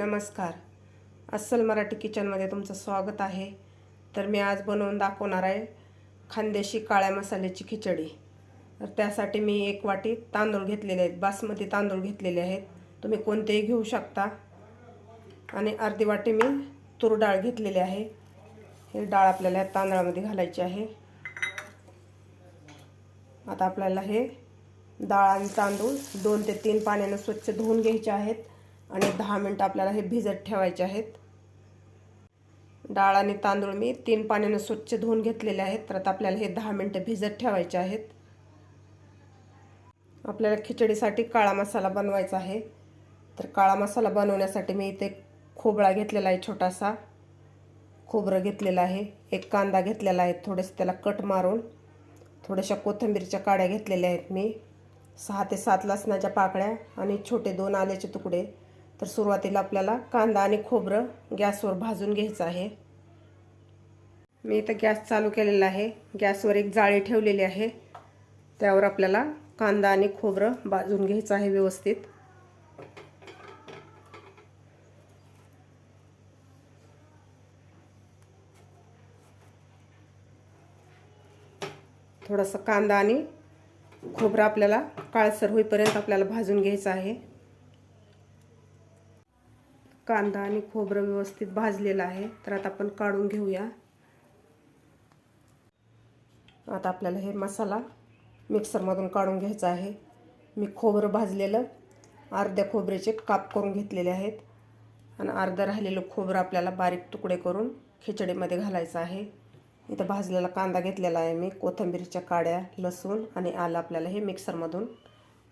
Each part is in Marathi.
नमस्कार. अस्सल मराठी किचनमध्ये तुमचं स्वागत आहे. तर मी आज बनवून दाखवणार आहे खानदेशी काळ्या मसाल्याची खिचडी. तर त्यासाठी मी एक वाटी तांदूळ घेतलेले आहेत. बासमती तांदूळ घेतलेले आहेत. तुम्ही कोणतेही घेऊ शकता. आणि अर्धी वाटी मी तूर डाळ घेतलेली आहे. हे डाळ आपल्याला तांदळामध्ये घालायची आहे. आता आपल्याला हे डाळ आणि तांदूळ दोन ते तीन पाण्यानं स्वच्छ धुवून घ्यायचे आहेत. आणि दहा मिनटं आपल्याला हे भिजत ठेवायचे आहेत. डाळ आणि तांदूळ मी तीन पाण्यानं स्वच्छ धुवून घेतलेले आहेत. तर आता आपल्याला हे दहा मिनटं भिजत ठेवायचे आहेत. आपल्याला खिचडीसाठी काळा मसाला बनवायचा आहे. तर काळा मसाला बनवण्यासाठी मी इथे खोबळा घेतलेला आहे छोटासा. खोबरं घेतलेलं आहे. एक कांदा घेतलेला आहे. थोडंसं त्याला कट मारून थोड्याशा कोथिंबीरच्या काड्या घेतलेल्या आहेत मी. सहा ते सात लसणाच्या पाकळ्या आणि छोटे दोन आल्याचे तुकडे. तर सुरुवातीला आपल्याला कांदा आणि खोबरं गॅसवर भाजून घ्यायचं आहे. मी इथं गॅस चालू केलेला आहे. गॅसवर एक जाळी ठेवलेली आहे. त्यावर आपल्याला कांदा आणि खोबरं भाजून घ्यायचं आहे व्यवस्थित. थोडासा कांदा आणि खोबरं आपल्याला काळसर होईपर्यंत आपल्याला भाजून घ्यायचं आहे. कांदा आणि खोबरं व्यवस्थित भाजलेलं आहे. तर आता आपण काढून घेऊया. आता आपल्याला हे मसाला मिक्सरमधून काढून घ्यायचा आहे. मी खोबरं भाजलेलं अर्ध्या खोबऱ्याचे काप करून घेतलेले आहेत. आणि अर्धं राहिलेलं खोबरं आपल्याला बारीक तुकडे करून खिचडीमध्ये घालायचं आहे. इथं भाजलेला कांदा घेतलेला आहे मी कोथिंबीरच्या काड्या लसूण आणि आलं आपल्याला हे मिक्सरमधून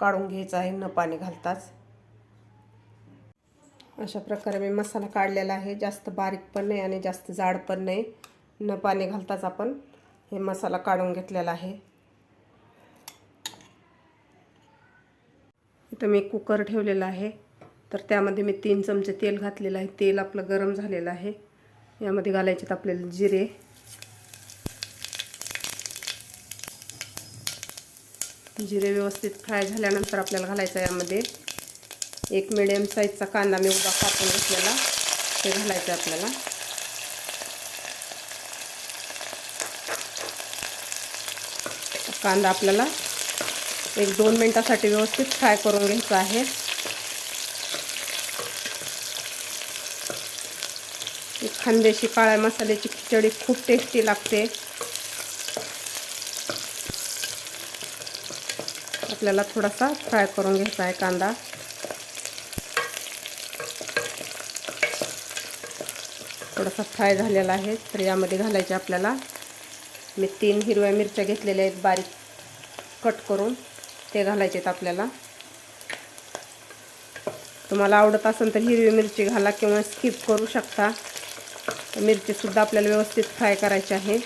काढून घ्यायचं आहे न पाणी घालताच. अशा प्रकारे मी मसाला काढलेला आहे. जास्त बारीक पण नाही आणि जास्त जाड पण नाही. न पाणी घालताच आपण हे मसाला काढून घेतलेला आहे. इथं मी कुकर ठेवलेला आहे. तर त्यामध्ये मी तीन चमचे तेल घातलेलं आहे. तेल आपलं गरम झालेलं आहे. यामध्ये घालायचे आपल्याला जिरे. जिरे व्यवस्थित फ्राय झाल्यानंतर आपल्याला घालायचं यामध्ये. एक मिडियम साईजचा कांदा मी उभा कापून घेतलेला. ते घालायचं आपल्याला. कांदा आपल्याला एक दोन मिनटासाठी व्यवस्थित फ्राय करून घ्यायचा आहे. खानदेशी काळ्या मसाल्याची खिचडी खूप टेस्टी लागते. आपल्याला थोडासा फ्राय करून घ्यायचा आहे कांदा. थोडासा फ्राय झालेला आहे तर यामध्ये घालायचे आपल्याला. मी तीन हिरव्या मिरच्या घेतलेल्या आहेत बारीक कट करून. ते घालायचे आहेत आपल्याला. तुम्हाला आवडत असेल तर हिरवी मिरची घाला किंवा स्किप करू शकता. मिरचीसुद्धा आपल्याला व्यवस्थित फ्राय करायची आहे.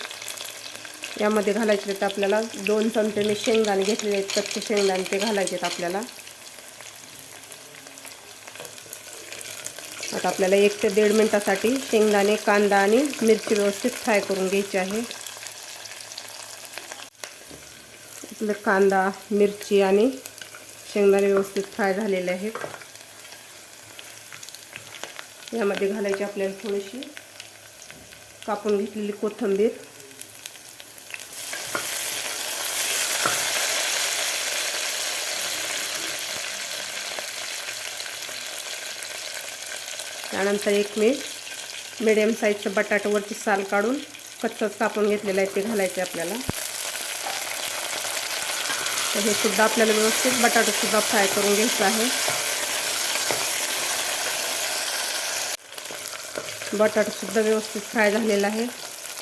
यामध्ये घालायचे आहेत आपल्याला दोन चमचे मी शेंगदाणे घेतलेले आहेत. कच्चे शेंगदाणे ते घालायचे आहेत आपल्याला. आता आपल्याला एक ते दीड मिनटासाठी शेंगदाणे कांदा आणि मिरची व्यवस्थित फ्राय करून घ्यायची आहे. आपलं कांदा मिरची आणि शेंगदाणे व्यवस्थित फ्राय झालेले आहेत. यामध्ये घालायची आपल्याला थोडीशी कापून घेतलेली कोथिंबीर. त्यानंतर एक मी मिडियम साईजचं बटाट्यावरची साल काढून कच्चंच कापून घेतलेलं आहे ते घालायचे आपल्याला. तर हे सुद्धा आपल्याला व्यवस्थित बटाटासुद्धा फ्राय करून घ्यायचं आहे. बटाटासुद्धा व्यवस्थित फ्राय झालेला आहे.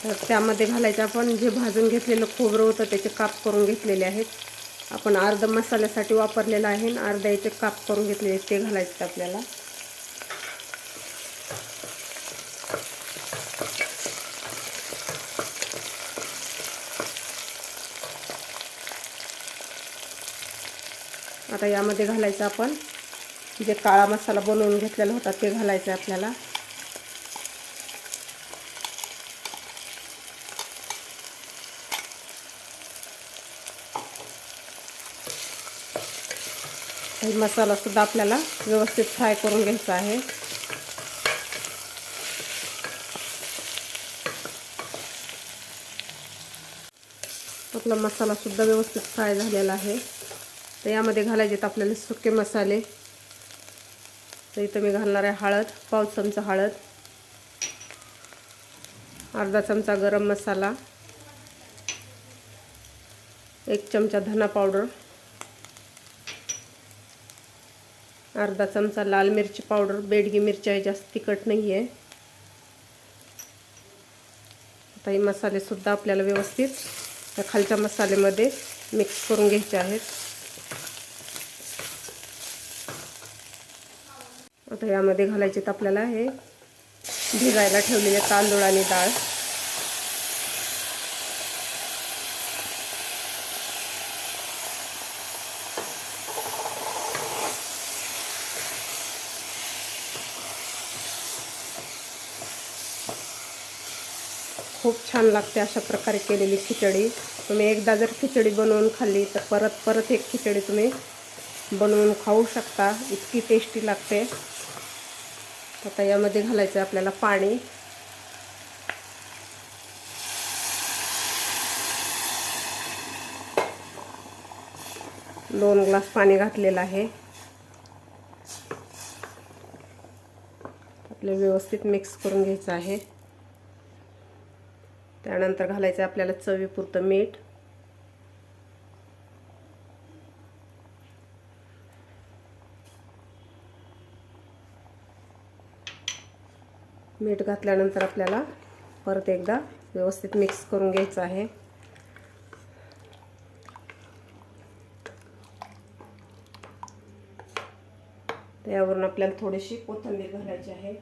तर त्यामध्ये घालायचं आपण जे भाजून घेतलेलं खोबरं होतं त्याचे काप करून घेतलेले आहेत. आपण अर्ध मसाल्यासाठी वापरलेलं आहे आणि अर्ध्या याचे काप करून घेतलेले ते घालायचे आपल्याला. आता यामध्ये घालायचं आपण. जे काळा मसाला बनवून घेतलेला होता ते घालायचं आहे आपल्याला मसालासुद्धा आपल्याला व्यवस्थित फ्राय करून घ्यायचा आहे. आपला मसालासुद्धा व्यवस्थित फ्राय झालेला आहे. तर यामध्ये घालायचे आहेत आपल्याला सुके मसाले. तर इथं मी घालणार आहे हळद पाव चमचा हळद अर्धा चमचा गरम मसाला एक चमचा धना पावडर अर्धा चमचा लाल मिरची पावडर बेडगी मिरची आहे जास्त तिखट नाही आहे आता हे मसालेसुद्धा आपल्याला व्यवस्थित त्या खालच्या मसाल्यामध्ये मिक्स करून घ्यायचे आहेत. आता यामध्ये घालायचे आपल्याला हे भिजायला ठेवलेले तांदूळ आणि डाळ. खूप छान लागते अशा प्रकारे केलेली खिचडी. तुम्ही एकदा जर खिचडी बनवून खाल्ली तर परत परत एक खिचडी तुम्ही बनवून खाऊ शकता. इतकी टेस्टी लागते. आता यामध्ये घालायचं आपल्याला पाणी. दोन ग्लास पाणी घातलेलं आहे. आपले व्यवस्थित मिक्स करून घ्यायचं आहे. त्यानंतर घालायचं आपल्याला चवीपुरतं मीठ. मीठ घातल्यानंतर आपल्याला परत एकदा व्यवस्थित मिक्स करून घ्यायचं आहे. त्यावरून आपल्याला थोडीशी कोथिंबीर घालायची आहे.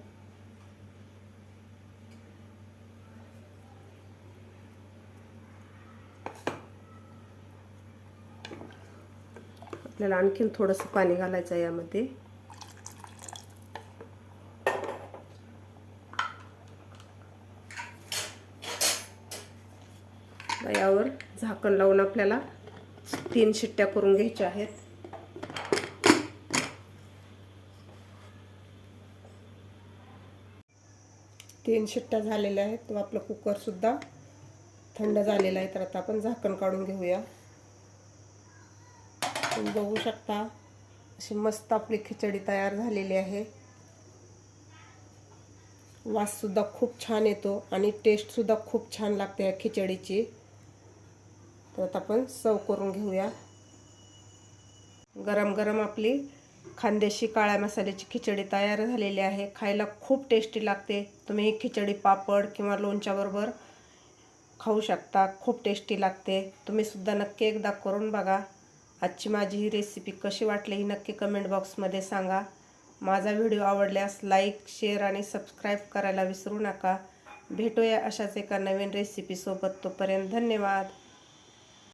आपल्याला आणखीन थोडंसं पाणी घालायचं आहे यामध्ये. यावर झाकण लावून आपल्याला तीन शिट्ट्या करून घ्यायच्या आहेत. तीन शिट्ट्या झालेल्या आहेत. तो आपलं कुकरसुद्धा थंड झालेला आहे. तर आता आपण झाकण काढून घेऊया. तुम्ही बघू शकता अशी मस्त आपली खिचडी तयार झालेली आहे. वाससुद्धा खूप छान येतो आणि टेस्टसुद्धा खूप छान लागते या खिचडीची. तर आता आपण सव करून घेऊया. गरम गरम आपली खानदेशी काळ्या मसाल्याची खिचडी तयार झालेली आहे. खायला खूप टेस्टी लागते. तुम्ही ही खिचडी पापड किंवा लोणच्याबरोबर खाऊ शकता. खूप टेस्टी लागते. तुम्ही सुद्धा नक्की एकदा करून बघा. आजची माझी ही रेसिपी कशी वाटली ही नक्की कमेंट बॉक्समध्ये सांगा. माझा व्हिडिओ आवडल्यास लाईक शेअर आणि सबस्क्राईब करायला विसरू नका. भेटूया अशाच एका नवीन रेसिपीसोबत तोपर्यंत धन्यवाद.